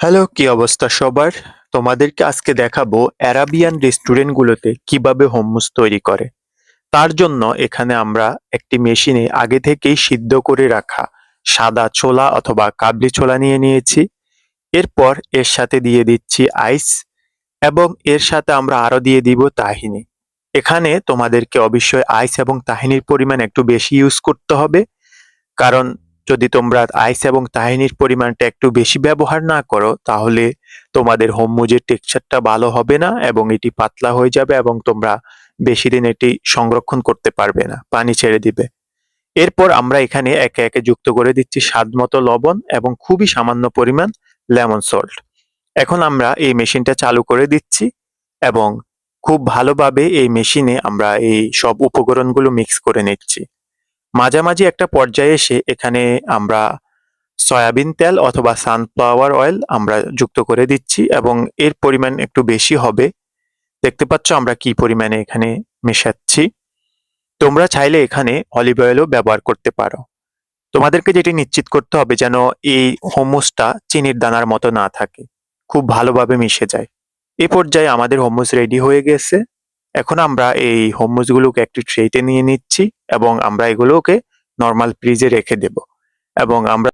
Hello, কি অবস্থা সবার? তোমাদেরকে আজকে দেখাবো অ্যারাবিয়ান রেস্টুরেন্টগুলোতে কীভাবে হোমস তৈরি করে। তার জন্য এখানে আমরা একটি মেশিনে আগে থেকেই সিদ্ধ করে রাখা সাদা ছোলা অথবা কাবলি ছোলা নিয়ে নিয়েছি। এরপর এর সাথে দিয়ে দিচ্ছি আইস এবং এর সাথে আমরা আরও দিয়ে দিব তাহিনি। এখানে তোমাদেরকে অবশ্যই আইস এবং তাহিনির পরিমাণ একটু বেশি ইউজ করতে হবে। কারণ যদি তোমরা আইস এবং তাহিনির পরিমাণটা একটু বেশি ব্যবহার না করো, তাহলে তোমাদের হোমমুজের টেক্সচারটা ভালো হবে না এবং এটি পাতলা হয়ে যাবে এবং তোমরা বেশি দিন এটি সংরক্ষণ করতে পারবে না, পানি ছেড়ে দিবে। এরপর আমরা এখানে একে একে যুক্ত করে দিচ্ছি স্বাদ মতো লবণ এবং খুবই সামান্য পরিমাণ লেমন সল্ট। এখন আমরা এই মেশিনটা চালু করে দিচ্ছি এবং খুব ভালোভাবে এই মেশিনে আমরা এই সব উপকরণগুলো মিক্স করে নিচ্ছি। মাঝামাঝি একটা পর্যায়ে এসে এখানে আমরা সয়াবিন তেল অথবা সানফ্লাওয়ার অয়েল আমরা যুক্ত করে দিচ্ছি এবং এর পরিমাণ একটু বেশি হবে। দেখতে পাচ্ছ আমরা কি পরিমাণে এখানে মেশাচ্ছি। তোমরা চাইলে এখানে অলিভ অয়েলও ব্যবহার করতে পারো। তোমাদেরকে যেটি নিশ্চিত করতে হবে যেন এই হোমোসটা চিনির দানার মতো না থাকে। খুব ভালোভাবে মিশে যায়। এ পর্যায়ে আমাদের হোমোস রেডি হয়ে গেছে। এখন আমরা এই হোমোজগুলোকে একটি ট্রেতে নিয়ে নিচ্ছি এবং আমরা এগুলোকে নর্মাল ফ্রিজে রেখে দেব এবং আমরা